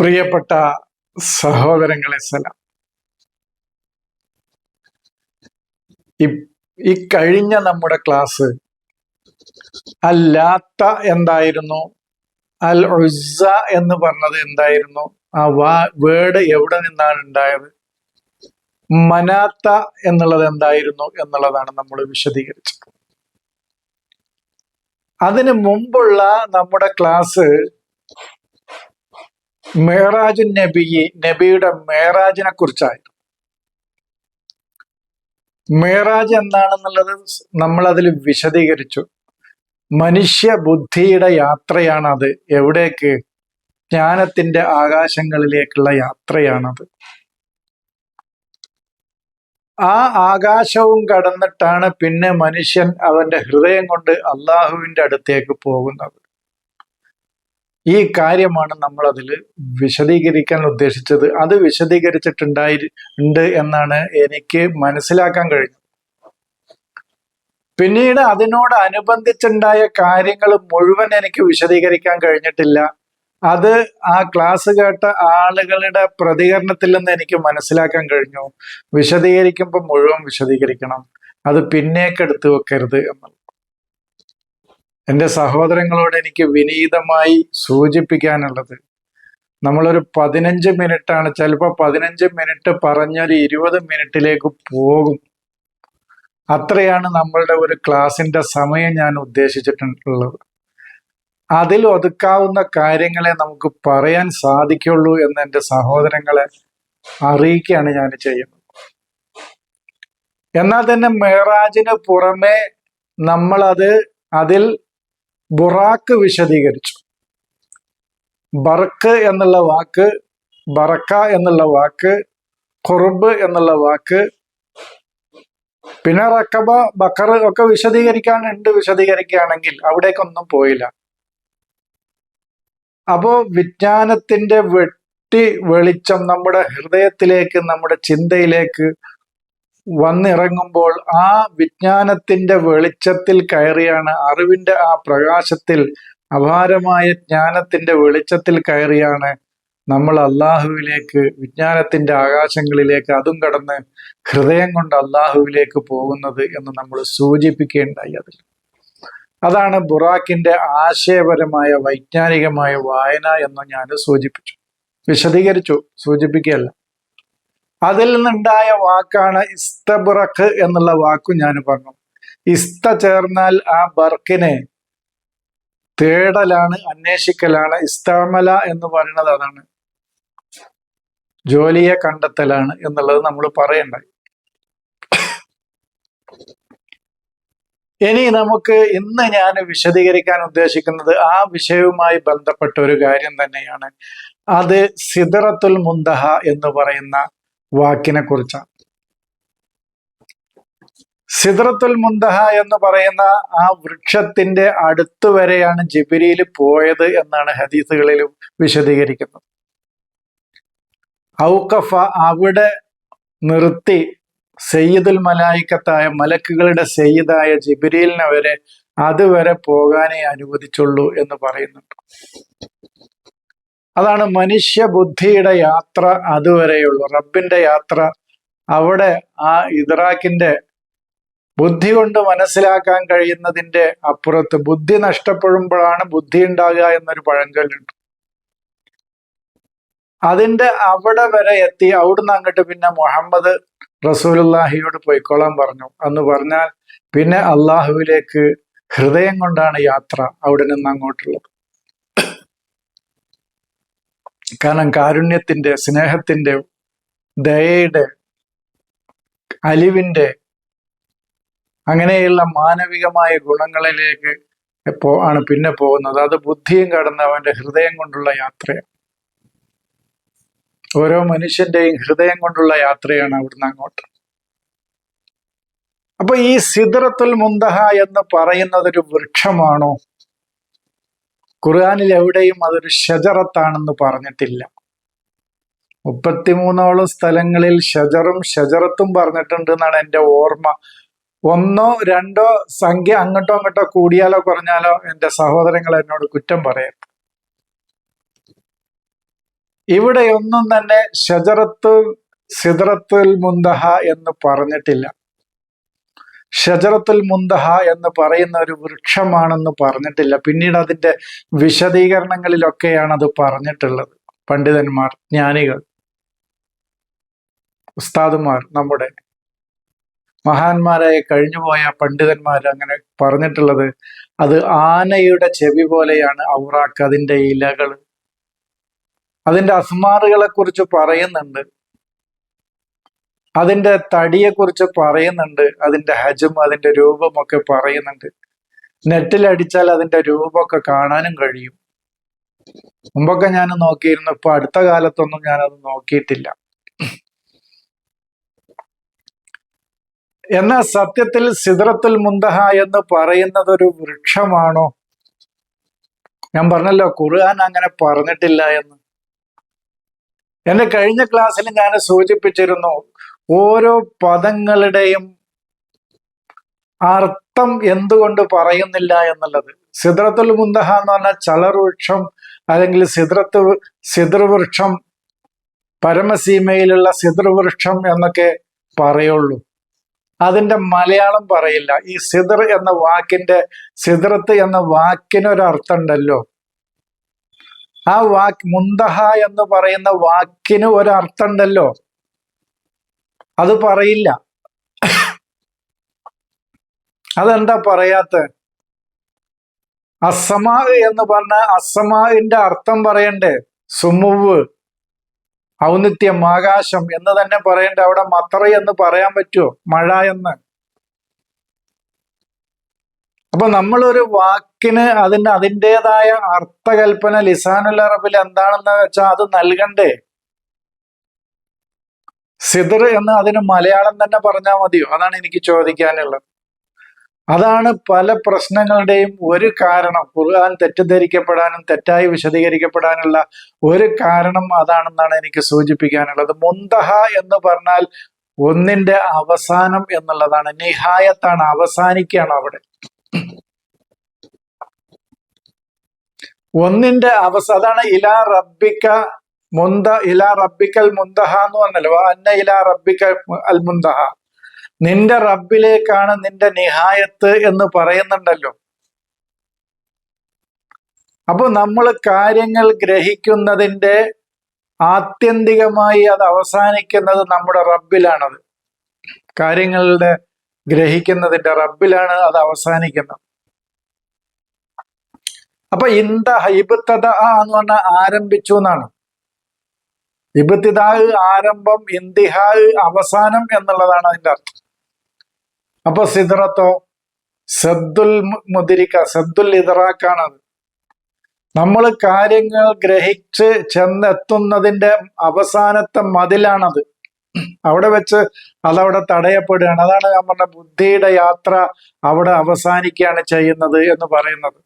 പ്രിയപ്പെട്ട സഹോദരങ്ങളെ സലാം. ഈ- കഴിഞ്ഞ നമ്മുടെ ക്ലാസ് അല്ലാത്ത എന്തായിരുന്നു? അൽ ഉസ്സ എന്ന് പറഞ്ഞത് എന്തായിരുന്നു? ആ വാ വേർഡ് എവിടെ നിന്നാണ് ഉണ്ടായത്? മനാത്ത എന്നുള്ളത് എന്തായിരുന്നു എന്നുള്ളതാണ് നമ്മൾ വിശദീകരിച്ചത്. അതിനു മുമ്പുള്ള നമ്മുടെ ക്ലാസ് മേറാജ് നബി നബിയുടെ മേറാജിനെ കുറിച്ചായിരുന്നു. മേറാജ് എന്താണെന്നുള്ളത് അതിൽ വിശദീകരിച്ചു. മനുഷ്യ ബുദ്ധിയുടെ യാത്രയാണ് അത് എവിടേക്ക്? ജ്ഞാനത്തിന്റെ ആകാശങ്ങളിലേക്കുള്ള യാത്രയാണത്. ആ ആകാശവും കടന്നിട്ടാണ് പിന്നെ മനുഷ്യൻ അവന്റെ ഹൃദയം കൊണ്ട് അള്ളാഹുവിന്റെ അടുത്തേക്ക് പോകുന്നത്. ഈ കാര്യമാണ് നമ്മൾ അതിൽ വിശദീകരിക്കാൻ ഉദ്ദേശിച്ചത്. അത് വിശദീകരിച്ചിട്ടുണ്ടായി ഉണ്ട് എന്നാണ് എനിക്ക് മനസ്സിലാക്കാൻ കഴിഞ്ഞത്. പിന്നീട് അതിനോട് അനുബന്ധിച്ചുണ്ടായ കാര്യങ്ങൾ മുഴുവൻ എനിക്ക് വിശദീകരിക്കാൻ കഴിഞ്ഞിട്ടില്ല. അത് ആ ക്ലാസ് കേട്ട ആളുകളുടെ പ്രതികരണത്തിൽ നിന്ന് എനിക്ക് മനസ്സിലാക്കാൻ കഴിഞ്ഞു. വിശദീകരിക്കുമ്പോൾ മുഴുവൻ വിശദീകരിക്കണം. അത് പിന്നേക്കെടുത്ത് വെക്കരുത് എന്നുള്ളത്. എന്റെ സഹോദരങ്ങളോട് എനിക്ക് വിനീതമായി സൂചിപ്പിക്കാനുള്ളത്. നമ്മളൊരു പതിനഞ്ച് മിനിറ്റാണ് ചിലപ്പോൾ പതിനഞ്ച് മിനിറ്റ് പറഞ്ഞൊരു ഇരുപത് മിനിറ്റിലേക്ക് പോകും. അത്രയാണ് നമ്മളുടെ ഒരു ക്ലാസിന്റെ സമയം ഞാൻ ഉദ്ദേശിച്ചിട്ടുള്ളത്. അതിൽ ഒതുക്കാവുന്ന കാര്യങ്ങളെ നമുക്ക് പറയാൻ സാധിക്കുള്ളൂ എന്ന് എന്റെ സഹോദരങ്ങളെ അറിയിക്കുകയാണ് ഞാൻ ചെയ്യുന്നത്. എന്നാൽ തന്നെ മേറാജിന് പുറമെ നമ്മളത് അതിൽ ബുറാക്ക് വിശദീകരിച്ചു. ബർക്ക് എന്നുള്ള വാക്ക് ബറക്ക എന്നുള്ള വാക്ക് കുറുബ് എന്നുള്ള വാക്ക് പിന്നെ റക്കബ ബക്കർ ഒക്കെ വിശദീകരിക്കാനുണ്ട് വിശദീകരിക്കുകയാണെങ്കിൽ അവിടേക്കൊന്നും പോയില്ല. അപ്പോ വിജ്ഞാനത്തിന്റെ വെട്ടി വെളിച്ചം നമ്മുടെ ഹൃദയത്തിലേക്ക് നമ്മുടെ ചിന്തയിലേക്ക് വന്നിറങ്ങുമ്പോൾ ആ വിജ്ഞാനത്തിന്റെ വെളിച്ചത്തിൽ കയറിയാണ് അറിവിന്റെ ആ പ്രകാശത്തിൽ അപാരമായ ജ്ഞാനത്തിന്റെ വെളിച്ചത്തിൽ കയറിയാണ് നമ്മൾ അള്ളാഹുവിലേക്ക് വിജ്ഞാനത്തിന്റെ ആകാശങ്ങളിലേക്ക് അതും കടന്ന് ഹൃദയം കൊണ്ട് അള്ളാഹുവിലേക്ക് പോകുന്നത് എന്ന് നമ്മൾ സൂചിപ്പിക്കേണ്ടായി അതിൽ. അതാണ് ബുറാക്കിന്റെ ആശയപരമായ വൈജ്ഞാനികമായ വായന എന്ന് ഞാൻ സൂചിപ്പിച്ചു. വിശദീകരിച്ചു സൂചിപ്പിക്കുകയല്ല. അതിൽ നിന്നുണ്ടായ വാക്കാണ് ഇസ്തബുറഖ് എന്നുള്ള വാക്കു ഞാൻ പറഞ്ഞു. ഇസ്ത ചേർന്നാൽ ആ ബർക്കിനെ തേടലാണ് അന്വേഷിക്കലാണ് ഇസ്താമല എന്ന് പറയുന്നത് അതാണ്. ജോലിയെ കണ്ടെത്തലാണ് എന്നുള്ളത് നമ്മൾ പറയണ്ടായി ഇനി നമുക്ക് ഇന്ന് ഞാൻ വിശദീകരിക്കാൻ ഉദ്ദേശിക്കുന്നത് ആ വിഷയവുമായി ബന്ധപ്പെട്ട ഒരു കാര്യം തന്നെയാണ്. അത് സിദറത്തുൽ മുന്തഹ എന്ന് പറയുന്ന വാക്കിനെ കുറിച്ചാണ് സിദ്രത്തുൽ മുന്തഹ എന്ന് പറയുന്ന ആ വൃക്ഷത്തിന്റെ അടുത്ത് വരെയാണ് ജിബിരിയിൽ പോയത് എന്നാണ് ഹദീസുകളിൽ വിശദീകരിക്കുന്നത്. ഔക്കഫ അവിടെ നിർത്തി സയ്യിദുൽ മലായിക്കത്തായ മലക്കുകളുടെ സയ്യിദായ ജബിരിലിനെ വരെ അതുവരെ പോകാനേ അനുവദിച്ചുള്ളൂ എന്ന് പറയുന്നുണ്ട്. അതാണ് മനുഷ്യ ബുദ്ധിയുടെ യാത്ര അതുവരെയുള്ളൂ. റബ്ബിന്റെ യാത്ര അവിടെ ആ ഇദ്രാക്കിന്റെ ബുദ്ധി കൊണ്ട് മനസ്സിലാക്കാൻ കഴിയുന്നതിന്റെ അപ്പുറത്ത് ബുദ്ധി നഷ്ടപ്പെടുമ്പോഴാണ് ബുദ്ധി ഉണ്ടാകുക എന്നൊരു പഴഞ്ചൊല്ലുണ്ട് അതിന്റെ അവിടെ വരെ എത്തി അവിടുന്ന് അങ്ങോട്ട് പിന്നെ മുഹമ്മദ് റസൂലുല്ലാഹിയോട് പോയിക്കോളാൻ പറഞ്ഞു. എന്ന് പറഞ്ഞാൽ പിന്നെ അള്ളാഹുവിലേക്ക് ഹൃദയം കൊണ്ടാണ് യാത്ര അവിടെ നിന്ന് അങ്ങോട്ടുള്ളത്. കാരണം കാരുണ്യത്തിന്റെ സ്നേഹത്തിന്റെ ദയയുടെ അലിവിന്റെ അങ്ങനെയുള്ള മാനവികമായ ഗുണങ്ങളിലേക്ക് പോ ആണ് പിന്നെ പോകുന്നത്. അത് ബുദ്ധിയും കടന്ന് അവന്റെ ഹൃദയം കൊണ്ടുള്ള യാത്രയാണ്. ഓരോ മനുഷ്യന്റെയും ഹൃദയം കൊണ്ടുള്ള യാത്രയാണ് അവിടുന്ന് അങ്ങോട്ട്. അപ്പൊ ഈ സിദ്രത്തുൽ മുന്തഹ എന്ന് പറയുന്നത് ഒരു വൃക്ഷമാണോ? ഖുർആാനിൽ എവിടെയും അതൊരു ഷജറത്താണെന്ന് പറഞ്ഞിട്ടില്ല. മുപ്പത്തിമൂന്നോളം സ്ഥലങ്ങളിൽ ഷജറും ഷജറത്തും പറഞ്ഞിട്ടുണ്ട് എന്നാണ് എന്റെ ഓർമ്മ. ഒന്നോ രണ്ടോ സംഖ്യ അങ്ങോട്ടോ അങ്ങോട്ടോ കൂടിയാലോ കുറഞ്ഞാലോ എന്റെ സഹോദരങ്ങൾ എന്നോട് കുറ്റം ഇവിടെ ഒന്നും തന്നെ ഷജറത്ത് സിദ്രത്തുൽ മുന്തഹ എന്ന് പറഞ്ഞിട്ടില്ല. ഷജറത്തുൽ മുന്തഹ എന്ന് പറയുന്ന ഒരു വൃക്ഷമാണെന്ന് പറഞ്ഞിട്ടില്ല. പിന്നീട് അതിന്റെ വിശദീകരണങ്ങളിലൊക്കെയാണ് അത് പറഞ്ഞിട്ടുള്ളത്. പണ്ഡിതന്മാർ ജ്ഞാനികൾ ഉസ്താദുമാർ നമ്മുടെ മഹാന്മാരായ കഴിഞ്ഞുപോയ പണ്ഡിതന്മാർ അങ്ങനെ പറഞ്ഞിട്ടുള്ളത് അത് ആനയുടെ ചെവി പോലെയാണ് ഔറാക്ക് അതിന്റെ ഇലകൾ അതിന്റെ അസ്മാറുകളെ കുറിച്ച് പറയുന്നുണ്ട്. അതിന്റെ തടിയെക്കുറിച്ച് പറയുന്നുണ്ട് അതിന്റെ ഹജും അതിന്റെ രൂപമൊക്കെ പറയുന്നുണ്ട്. നെറ്റിലടിച്ചാൽ അതിന്റെ രൂപമൊക്കെ കാണാനും കഴിയും. മുമ്പൊക്കെ ഞാൻ നോക്കിയിരുന്നു ഇപ്പൊ അടുത്ത കാലത്തൊന്നും ഞാനത് നോക്കിയിട്ടില്ല. എന്നാൽ സത്യത്തിൽ സിദ്രത്തുൽ മുന്തഹ എന്ന് പറയുന്നത് ഒരു വൃക്ഷമാണോ? ഞാൻ പറഞ്ഞല്ലോ ഖുർആൻ അങ്ങനെ പറഞ്ഞിട്ടില്ല എന്ന്. എന്റെ കഴിഞ്ഞ ക്ലാസ്സിൽ ഞാൻ സൂചിപ്പിച്ചിരുന്നു ഓരോ പദങ്ങളുടെയും അർത്ഥം എന്തുകൊണ്ട് പറയുന്നില്ല എന്നുള്ളത്. സിദ്രത്തുൽ മുന്തഹ എന്ന് പറഞ്ഞാൽ ചളർവൃക്ഷം അല്ലെങ്കിൽ സിദ്രത്ത് സിദ്രവൃക്ഷം പരമസീമയിലുള്ള സിദ്രവൃക്ഷം എന്നൊക്കെ പറയുള്ളൂ. അതിന്റെ മലയാളം പറയില്ല. ഈ സിദർ എന്ന വാക്കിന്റെ സിദ്രത്ത് എന്ന വാക്കിനൊരർത്ഥം ഉണ്ടല്ലോ ആ വാക്ക് മുന്തഹ എന്ന് പറയുന്ന വാക്കിന് ഒരർത്ഥം ഉണ്ടല്ലോ അത് പറയില്ല. അതെന്താ പറയാത്ത? അസമാ എന്ന് പറഞ്ഞ അസമാവിന്റെ അർത്ഥം പറയണ്ടേ? സുമുവ് ഔന്നിത്യം ആകാശം എന്ന് തന്നെ പറയണ്ടേ? അവിടെ മത്ര എന്ന് പറയാൻ പറ്റുമോ മഴ എന്ന്. അപ്പൊ നമ്മളൊരു വാക്കിന് അതിന് അതിന്റെതായ അർത്ഥകൽപ്പന ലിസാനുൽ അറബിൽ എന്താണെന്ന് വെച്ചാൽ അത് നൽകണ്ടേ? സിദർ എന്ന് അതിന് മലയാളം തന്നെ പറഞ്ഞാൽ മതിയോ? അതാണ് എനിക്ക് ചോദിക്കാനുള്ളത്. അതാണ് പല പ്രശ്നങ്ങളുടെയും ഒരു കാരണം. ഖുർആൻ തെറ്റിദ്ധരിക്കപ്പെടാനും തെറ്റായി വിശദീകരിക്കപ്പെടാനുള്ള ഒരു കാരണം അതാണെന്നാണ് എനിക്ക് സൂചിപ്പിക്കാനുള്ളത്. മുന്തഹ എന്ന് പറഞ്ഞാൽ ഒന്നിന്റെ അവസാനം എന്നുള്ളതാണ്. നിഹായത്താണ് അവസാനിക്കുകയാണ് അവിടെ. ഒന്നിന്റെ അവസ അതാണ് ഇലാ റബ്ബിക്ക മുന്ത ഇല റബ്ബിക്കൽ മുന്തഹ എന്ന് പറഞ്ഞല്ലോ. അന്ന ഇല റബ്ബിക്കൽ അൽ മുന്തഹ. നിന്റെ റബ്ബിലേക്കാണ് നിന്റെ നിഹായത്ത് എന്ന് പറയുന്നുണ്ടല്ലോ. അപ്പൊ നമ്മൾ കാര്യങ്ങൾ ഗ്രഹിക്കുന്നതിന്റെ ആത്യന്തികമായി അത് അവസാനിക്കുന്നത് നമ്മുടെ റബ്ബിലാണത്. കാര്യങ്ങളുടെ ഗ്രഹിക്കുന്നതിന്റെ റബ്ബിലാണ് അത് അവസാനിക്കുന്നത്. അപ്പൊ ഇന്ത ഹൈബത്തത എന്ന് പറഞ്ഞാൽ ആരംഭിച്ചു എന്നാണ്. ഇബത്തിദാ ആരംഭം ഇന്തിഹാ അവസാനം എന്നുള്ളതാണ് അതിന്റെ അർത്ഥം. അപ്പൊ സിദ്റത്തോ സദ്ദുൽ മുതിരിക്ക സദ്ദുൽ ഇതറാക്കാണത് നമ്മൾ കാര്യങ്ങൾ ഗ്രഹിച്ച് ചെന്നെത്തുന്നതിന്റെ അവസാനത്തെ മതിലാണത്. അവിടെ വെച്ച് അതവിടെ തടയപ്പെടുകയാണ്. അതാണ് പറഞ്ഞ ബുദ്ധിയുടെ യാത്ര അവിടെ അവസാനിക്കുകയാണ് ചെയ്യുന്നത് എന്ന് പറയുന്നത്.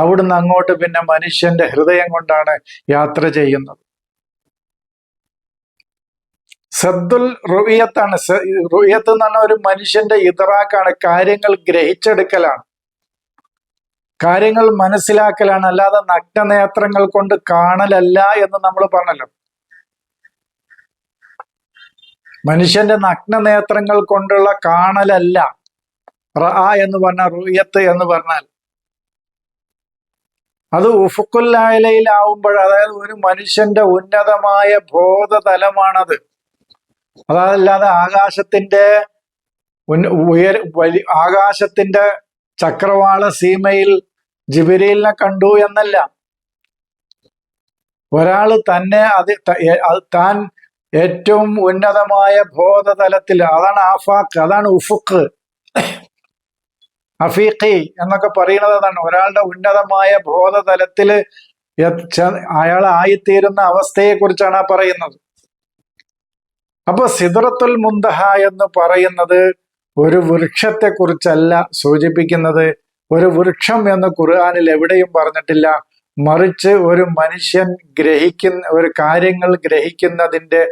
അവിടുന്ന് അങ്ങോട്ട് പിന്നെ മനുഷ്യന്റെ ഹൃദയം കൊണ്ടാണ് യാത്ര ചെയ്യുന്നത്. സദ്ദുൽ റുവിയത്താണ്. റുവിയത്ത് എന്ന് പറഞ്ഞ ഒരു മനുഷ്യന്റെ ഇതറാക്കാണ് കാര്യങ്ങൾ ഗ്രഹിച്ചെടുക്കലാണ്. കാര്യങ്ങൾ മനസ്സിലാക്കലാണ് അല്ലാതെ നഗ്നനേത്രങ്ങൾ കൊണ്ട് കാണലല്ല എന്ന് നമ്മൾ പറഞ്ഞല്ലോ. മനുഷ്യന്റെ നഗ്നനേത്രങ്ങൾ കൊണ്ടുള്ള കാണലല്ല. റ എന്ന് പറഞ്ഞ റുയത്ത് എന്ന് പറഞ്ഞാൽ. അത് ഉഫുക്കുല്ലായലയിലാവുമ്പോൾ അതായത് ഒരു മനുഷ്യന്റെ ഉന്നതമായ ബോധതലമാണത്. അതല്ലാതെ ആകാശത്തിന്റെ ഉയർ വലി ആകാശത്തിന്റെ ചക്രവാള സീമയിൽ ജിബിരിലിനെ കണ്ടു എന്നല്ല. ഒരാൾ തന്നെ അത് താൻ ഏറ്റവും ഉന്നതമായ ബോധതലത്തിൽ അതാണ് ആഫാക്ക് അതാണ് ഉഫുക്ക് അഫീഖി എന്നൊക്കെ പറയുന്നത് അതാണ്. ഒരാളുടെ ഉന്നതമായ ബോധതലത്തിൽ അയാൾ ആയിത്തീരുന്ന അവസ്ഥയെ കുറിച്ചാണ് പറയുന്നത്. അപ്പൊ സിദറത്തുൽ മുന്തഹ എന്ന് പറയുന്നത് ഒരു വൃക്ഷത്തെ കുറിച്ചല്ല സൂചിപ്പിക്കുന്നത്. ഒരു വൃക്ഷം എന്ന് ഖുർആാനിൽ എവിടെയും പറഞ്ഞിട്ടില്ല. മറിച്ച് ഒരു മനുഷ്യൻ ഗ്രഹിക്കുന്ന ഒരു കാര്യങ്ങൾ ഗ്രഹിക്കുന്നതിന്റെ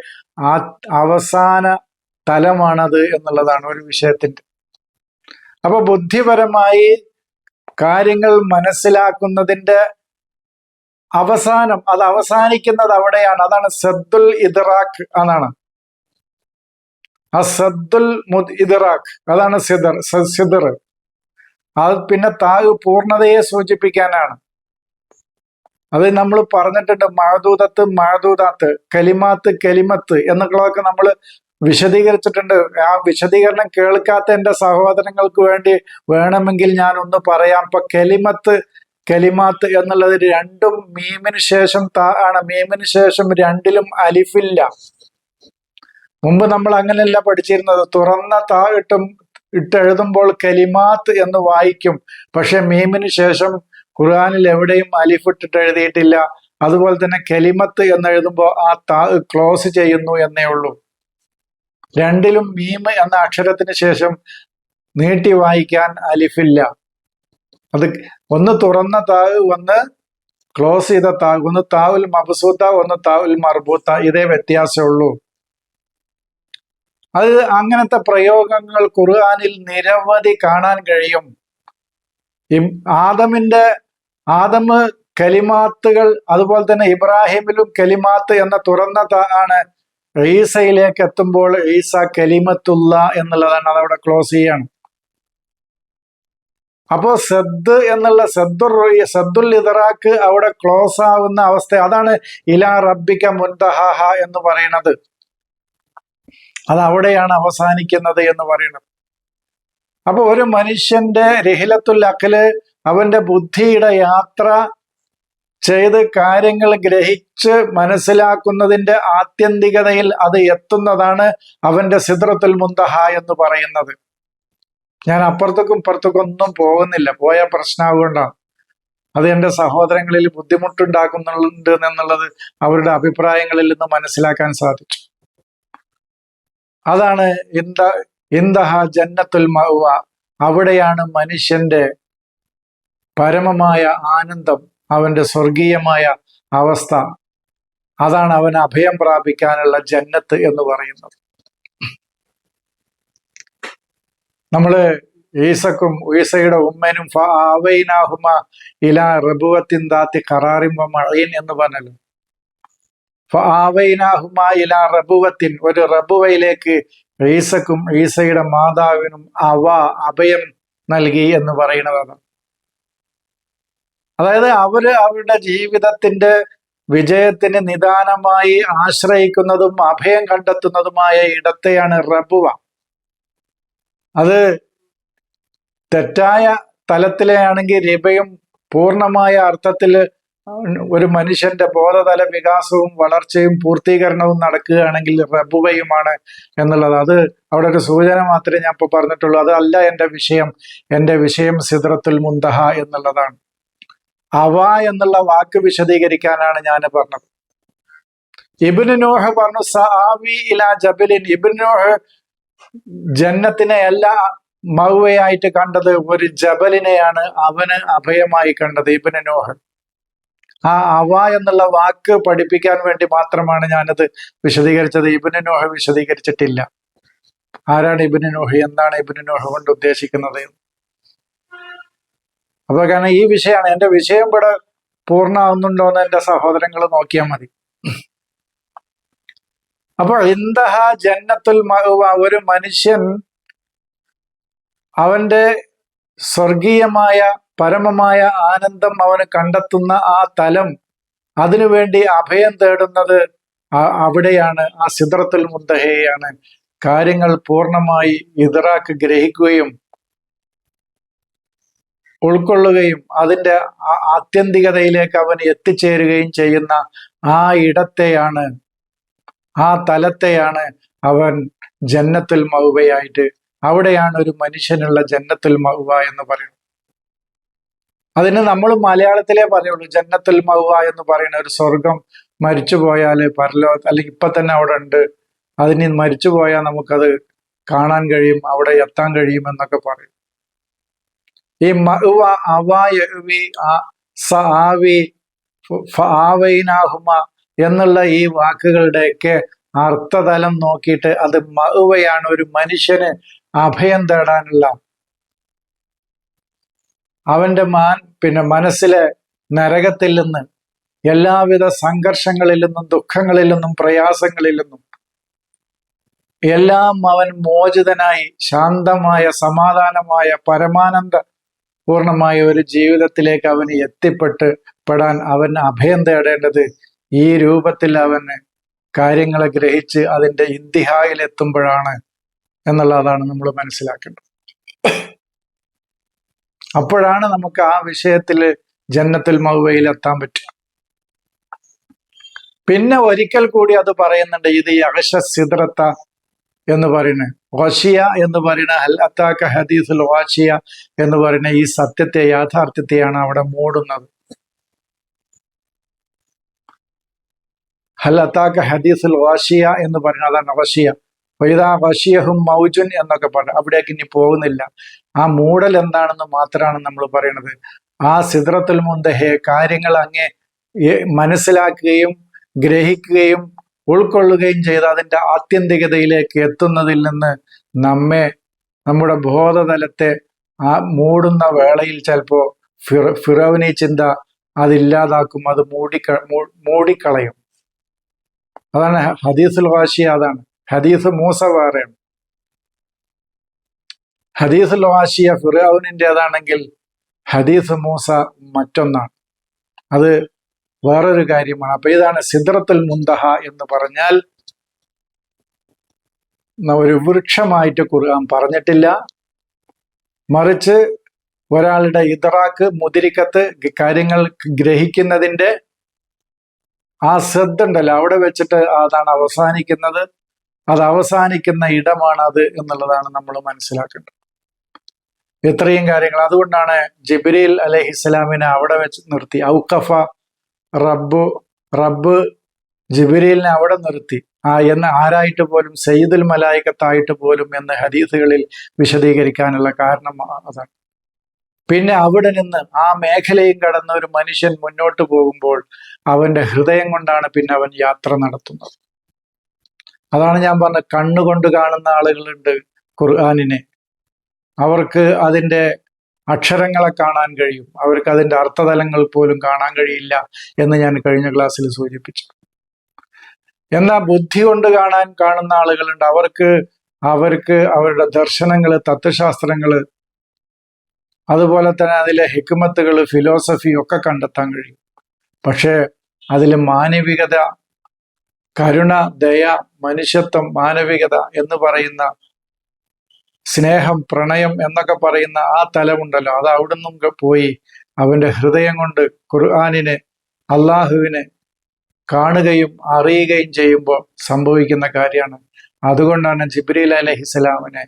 ആ അവസാന തലമാണത് എന്നുള്ളതാണ് ഒരു വിഷയത്തിന്റെ അപ്പൊ ബുദ്ധിപരമായി കാര്യങ്ങൾ മനസ്സിലാക്കുന്നതിന്റെ അവസാനം അത് അവസാനിക്കുന്നത് അവിടെയാണ്. അതാണ് സദ്ദുൽ ഇദ്റാഖ് എന്നാണ്. ആ സദ്ദുൽ ഇദ്റാഖ് അതാണ് സിദർ സിദർ. അത് പിന്നെ താഗ് പൂർണതയെ സൂചിപ്പിക്കാനാണ്. അത് നമ്മൾ പറഞ്ഞിട്ടുണ്ട് മഹദൂതത്ത് മഹദൂതാത്ത് കലിമാത്ത് കലിമത്ത് എന്നൊക്കെ നമ്മൾ വിശദീകരിച്ചിട്ടുണ്ട്. ആ വിശദീകരണം കേൾക്കാത്ത എന്റെ സഹോദരങ്ങൾക്ക് വേണ്ടി വേണമെങ്കിൽ ഞാൻ ഒന്ന് പറയാം. ഇപ്പൊ കലിമത്ത് കലിമാത്ത് എന്നുള്ളത് രണ്ടും മീമിന് ശേഷം താ ആണ്. മീമിന് ശേഷം രണ്ടിലും അലിഫില്ല. മുമ്പ് നമ്മൾ അങ്ങനെയല്ല പഠിച്ചിരുന്നത്. തുറന്ന താ ഇട്ടും ഇട്ടെഴുതുമ്പോൾ കലിമാത്ത് എന്ന് വായിക്കും. പക്ഷെ മീമിന് ശേഷം ഖുർആാനിൽ എവിടെയും അലിഫിട്ടിട്ട് എഴുതിയിട്ടില്ല. അതുപോലെ തന്നെ കലിമത്ത് എന്ന് എഴുതുമ്പോൾ ആ താ ക്ലോസ് ചെയ്യുന്നു എന്നേ ഉള്ളൂ. രണ്ടിലും മീമ് എന്ന അക്ഷരത്തിന് ശേഷം നീട്ടി വായിക്കാൻ അലിഫില്ല. അത് ഒന്ന് തുറന്ന താവ് ഒന്ന് ക്ലോസ് ചെയ്ത താവ് ഒന്ന് താവുൽ മബസൂത്ത ഒന്ന് താവുൽ മർബൂത്ത ഇതേ വ്യത്യാസമുള്ളൂ അത് അങ്ങനത്തെ പ്രയോഗങ്ങൾ ഖുർആാനിൽ നിരവധി കാണാൻ കഴിയും. ആദമിന്റെ ആദമ് കലിമാത്തുകൾ അതുപോലെ തന്നെ ഇബ്രാഹിമിലും കലിമാത്ത് എന്ന തുറന്ന ആണ് ഈസയിലേക്ക് എത്തുമ്പോൾ ഈസ കലിമത്തുള്ള എന്നുള്ളതാണ് അതവിടെ ക്ലോസ് ചെയ്യാണ്. അപ്പോ സദ് എന്നുള്ള സദ്ദുർ സദ്ദുൽ ഇതറാക്ക് അവിടെ ക്ലോസ് ആവുന്ന അവസ്ഥ അതാണ് ഇലാ റബ്ബിക്ക മുൻതഹ എന്ന് പറയുന്നത്. അത് അവിടെയാണ് അവസാനിക്കുന്നത് എന്ന് പറയുന്നത്. അപ്പൊ ഒരു മനുഷ്യന്റെ രഹിലത്തുൽ അഖൽ അവന്റെ ബുദ്ധിയുടെ യാത്ര ചെയ്ത് കാര്യങ്ങൾ ഗ്രഹിച്ച് മനസ്സിലാക്കുന്നതിന്റെ ആത്യന്തികതയിൽ അത് എത്തുന്നതാണ് അവന്റെ സിദ്രത്തുൽ മുന്തഹ എന്ന് പറയുന്നത്. ഞാൻ അപ്പുറത്തേക്കും ഇപ്പുറത്തേക്കും ഒന്നും പോകുന്നില്ല. പോയ പ്രശ്നമാകൊണ്ടാണ് അത് എന്റെ സഹോദരങ്ങളിൽ ബുദ്ധിമുട്ടുണ്ടാക്കുന്നുണ്ട് എന്നുള്ളത് അവരുടെ അഭിപ്രായങ്ങളിൽ നിന്ന് മനസ്സിലാക്കാൻ സാധിച്ചു. അതാണ് ഇന്ത ഇന്ദഹ ജന്നത്തുൽ മഹുവ അവിടെയാണ് മനുഷ്യന്റെ പരമമായ ആനന്ദം അവന്റെ സ്വർഗീയമായ അവസ്ഥ. അതാണ് അവൻ അഭയം പ്രാപിക്കാനുള്ള ജന്നത്ത് എന്ന് പറയുന്നത്. നമ്മൾ ഈസക്കും ഈസയുടെ ഉമ്മനും ആവൈനാഹുമ ഇല റബുവത്തിൻ ദാത്തി മഴയിൻ എന്ന് പറഞ്ഞല്ലോ. ആവൈനാഹുമ ഇല റബുവത്തിൻ ഒരു റബുവയിലേക്ക് ഈസക്കും ഈസയുടെ മാതാവിനും അവ അഭയം നൽകി എന്ന് പറയുന്നതാണ് അതായത് അവർ അവരുടെ ജീവിതത്തിന്റെ വിജയത്തിന് നിദാനമായി ആശ്രയിക്കുന്നതും അഭയം കണ്ടെത്തുന്നതുമായ ഇടത്തെയാണ് റബുവ അത് തെറ്റായ തലത്തിലെ ആണെങ്കിൽ രബയും പൂർണമായ അർത്ഥത്തിൽ ഒരു മനുഷ്യന്റെ ബോധതല വികാസവും വളർച്ചയും പൂർത്തീകരണവും നടക്കുകയാണെങ്കിൽ റബുവയുമാണ് എന്നുള്ളത്. അത് അവിടെ ഒരു സൂചന മാത്രമേ ഞാൻ ഇപ്പോൾ പറഞ്ഞിട്ടുള്ളൂ. അതല്ല എന്റെ വിഷയം. എന്റെ വിഷയം സിദ്രത്തുൽ മുന്തഹ എന്നുള്ളതാണ്. അവ എന്നുള്ള വാക്ക് വിശദീകരിക്കാനാണ് ഞാൻ പറഞ്ഞത്. ഇബിന് പറഞ്ഞു സാവി ഇല ജബലിൻ. ഇബിൻ നോഹ് ജന്നത്തിനെ എല്ലാ മൗവയായിട്ട് കണ്ടത് ഒരു ജബലിനെയാണ് അവന് അഭയമായി കണ്ടത് ഇബിന് ആ അവ എന്നുള്ള വാക്ക് പഠിപ്പിക്കാൻ വേണ്ടി മാത്രമാണ് ഞാനത് വിശദീകരിച്ചത്. ഇബിന് നോഹ വിശദീകരിച്ചിട്ടില്ല. ആരാണ് ഇബിന് നോഹ? എന്താണ് ഇബിന് നോഹ കൊണ്ട് ഉദ്ദേശിക്കുന്നത്? അപ്പൊ കാരണം ഈ വിഷയമാണ്. എന്റെ വിഷയം ഇവിടെ പൂർണമാവുന്നുണ്ടോ എന്ന് എന്റെ സഹോദരങ്ങൾ നോക്കിയാൽ മതി. അപ്പോൾ ഇന്ദഹ ജന്നത്തുൽ ഒരു മനുഷ്യൻ അവന്റെ സ്വർഗീയമായ പരമമായ ആനന്ദം അവന് കണ്ടെത്തുന്ന ആ തലം അതിനുവേണ്ടി അഭയം തേടുന്നത് അവിടെയാണ്. ആ സിദ്രത്തുൽ മുന്തഹയാണ്. കാര്യങ്ങൾ പൂർണമായി ഇതറാക്ക് ഗ്രഹിക്കുകയും ഉൾക്കൊള്ളുകയും അതിന്റെ ആത്യന്തികതയിലേക്ക് അവൻ എത്തിച്ചേരുകയും ചെയ്യുന്ന ആ ഇടത്തെയാണ് ആ തലത്തെയാണ് അവൻ ജന്നത്തുൽ മൗവയായിട്ട്. അവിടെയാണ് ഒരു മനുഷ്യനുള്ള ജന്നത്തുൽ മൗവ എന്ന് പറയുന്നത്. അതിന് നമ്മൾ മലയാളത്തിലേ പറയുള്ളൂ ജന്നത്തുൽ മഹുവ എന്ന് പറയുന്ന ഒരു സ്വർഗം മരിച്ചു പോയാൽ പരലോ അല്ലെങ്കിൽ ഇപ്പൊ തന്നെ അവിടെ ഉണ്ട്. അതിന് മരിച്ചു പോയാൽ നമുക്കത് കാണാൻ കഴിയും അവിടെ എത്താൻ കഴിയും എന്നൊക്കെ പറയും. ഈ മഹുവ അവി ആവി ആവൈനാഹുമ എന്നുള്ള ഈ വാക്കുകളുടെയൊക്കെ അർത്ഥതലം നോക്കിയിട്ട് അത് മഹുവയാണ് ഒരു മനുഷ്യന് അഭയം തേടാനുള്ള അവന്റെ മാൻ പിന്നെ മനസ്സിലെ നരകത്തിൽ നിന്ന് എല്ലാവിധ സംഘർഷങ്ങളിൽ നിന്നും ദുഃഖങ്ങളിൽ നിന്നും പ്രയാസങ്ങളിൽ നിന്നും എല്ലാം അവൻ മോചിതനായി ശാന്തമായ സമാധാനമായ പരമാനന്ദ പൂർണമായ ഒരു ജീവിതത്തിലേക്ക് അവന് എത്തിപ്പെട്ട് പെടാൻ അവൻ അഭയം തേടേണ്ടത് ഈ രൂപത്തിൽ അവന് കാര്യങ്ങളെ ഗ്രഹിച്ച് അതിന്റെ ഇന്തിഹായിൽ എത്തുമ്പോഴാണ് എന്നുള്ളതാണ് നമ്മൾ മനസ്സിലാക്കേണ്ടത്. അപ്പോഴാണ് നമുക്ക് ആ വിഷയത്തിൽ ജന്നത്തിൽ മൗവയിൽ എത്താൻ പറ്റുക. പിന്നെ ഒരിക്കൽ കൂടി അത് പറയുന്നുണ്ട് ഇത് യഹശ സിദ്രത്ത എന്ന് പറയുന്നത് വാഷിയ എന്ന് പറയുന്ന അൽ അത്താക്ക ഹദീസുൽ വാഷിയ എന്ന് പറയുന്ന ഈ സത്യത്തെ യാഥാർത്ഥ്യത്തെയാണ് അവിടെ മൂടുന്നത്. ഹൽ അത്താക്ക ഹദീസുൽ വാഷിയ എന്ന് പറയുന്നത് അതാണ് വഷിയ വൈദാ വശിയഹും മൗജുൻ എന്നൊക്കെ പറഞ്ഞു. അവിടേക്ക് ഇനി പോകുന്നില്ല. ആ മൂടൽ എന്താണെന്ന് മാത്രമാണ് നമ്മൾ പറയണത്. ആ സിദ്രത്തുൽ മുന്തഹേ കാര്യങ്ങൾ അങ്ങേ മനസ്സിലാക്കുകയും ഗ്രഹിക്കുകയും ഉൾക്കൊള്ളുകയും ചെയ്ത് അതിന്റെ ആത്യന്തികതയിലേക്ക് എത്തുന്നതിൽ നിന്ന് നമ്മെ നമ്മുടെ ബോധതലത്തെ ആ മൂടുന്ന വേളയിൽ ചിലപ്പോ ഫിറ ഫിറോവിനി ചിന്ത അതില്ലാതാക്കും. അത് മൂടിക്ക മൂടിക്കളയും. അതാണ് ഹദീസുൽ വാശി അതാണ്. ഹദീസ് മൂസ വേറെയാണ് ഹദീസ് വാശിയ ഫിറോവിനിന്റെതാണെങ്കിൽ ഹദീസ് മൂസ മറ്റൊന്നാണ്. അത് വേറൊരു കാര്യമാണ്. അപ്പൊ ഇതാണ് സിദ്രത്തുൽ മുന്തഹ എന്ന് പറഞ്ഞാൽ ഒരു വൃക്ഷമായിട്ട് ഖുർആൻ പറഞ്ഞിട്ടില്ല. മറിച്ച് ഒരാളുടെ ഇതറാക്ക് മുതിരിക്കത്ത് കാര്യങ്ങൾ ഗ്രഹിക്കുന്നതിന്റെ ആ ശ്രദ്ധ ഉണ്ടല്ലോ. അവിടെ വെച്ചിട്ട് അതാണ് അവസാനിക്കുന്നത്. അത് അവസാനിക്കുന്ന ഇടമാണ് അത് എന്നുള്ളതാണ് നമ്മൾ മനസ്സിലാക്കേണ്ടത്. ഇത്രയും കാര്യങ്ങൾ. അതുകൊണ്ടാണ് ജിബ്രീൽ അലഹിസ്സലാമിനെ അവിടെ വെച്ച് നിർത്തി. ഔക്കഫ റബ്ബു റബ്ബ് ജിബ്രീലിനെ അവിടെ നിർത്തി. ആ എന്ന് ആരായിട്ട് പോലും സയ്യിദുൽ മലായിക്കത്തായിട്ട് പോലും എന്ന് ഹദീസുകളിൽ വിശദീകരിക്കാനുള്ള കാരണം അതാണ്. പിന്നെ അവിടെ നിന്ന് ആ മേഖലയും കടന്ന ഒരു മനുഷ്യൻ മുന്നോട്ട് പോകുമ്പോൾ അവന്റെ ഹൃദയം കൊണ്ടാണ് പിന്നെ അവൻ യാത്ര നടത്തുന്നത്. അതാണ് ഞാൻ പറഞ്ഞ കണ്ണുകൊണ്ട് കാണുന്ന ആളുകളുണ്ട് ഖുർആാനിനെ. അവർക്ക് അതിന്റെ അക്ഷരങ്ങളെ കാണാൻ കഴിയും. അവർക്ക് അതിന്റെ അർത്ഥതലങ്ങൾ പോലും കാണാൻ കഴിയില്ല എന്ന് ഞാൻ കഴിഞ്ഞ ക്ലാസ്സിൽ സൂചിപ്പിച്ചു. എന്നാൽ ബുദ്ധി കൊണ്ട് കാണാൻ കാണുന്ന ആളുകളുണ്ട്. അവർക്ക് അവർക്ക് അവരുടെ ദർശനങ്ങൾ തത്വശാസ്ത്രങ്ങൾ അതുപോലെ തന്നെ അതിലെ ഹിക്മത്തുകൾ ഫിലോസഫി ഒക്കെ കണ്ടെത്താൻ കഴിയും. പക്ഷേ അതിൽ മാനവികത കരുണ ദയ മനുഷ്യത്വം മാനവികത എന്ന് പറയുന്ന സ്നേഹം പ്രണയം എന്നൊക്കെ പറയുന്ന ആ തലമുണ്ടല്ലോ. അത് അവിടുന്നും പോയി അവന്റെ ഹൃദയം കൊണ്ട് ഖുർആാനിനെ അള്ളാഹുവിനെ കാണുകയും അറിയുകയും ചെയ്യുമ്പോൾ സംഭവിക്കുന്ന കാര്യമാണ്. അതുകൊണ്ടാണ് ജിബ്രീൽ അലഹിസ്സലാമിനെ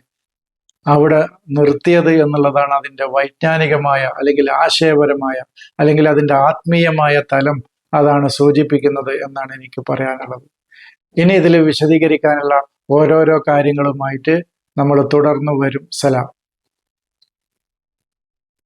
അവിടെ നിർത്തിയത് എന്നുള്ളതാണ് അതിന്റെ വൈജ്ഞാനികമായ അല്ലെങ്കിൽ ആശയപരമായ അല്ലെങ്കിൽ അതിന്റെ ആത്മീയമായ തലം അതാണ് സൂചിപ്പിക്കുന്നത് എന്നാണ് എനിക്ക് പറയാനുള്ളത്. ഇനി ഇതിൽ വിശദീകരിക്കാനുള്ള ഓരോരോ കാര്യങ്ങളുമായിട്ട് നമ്മൾ തുടർന്നു വരും. സലാം.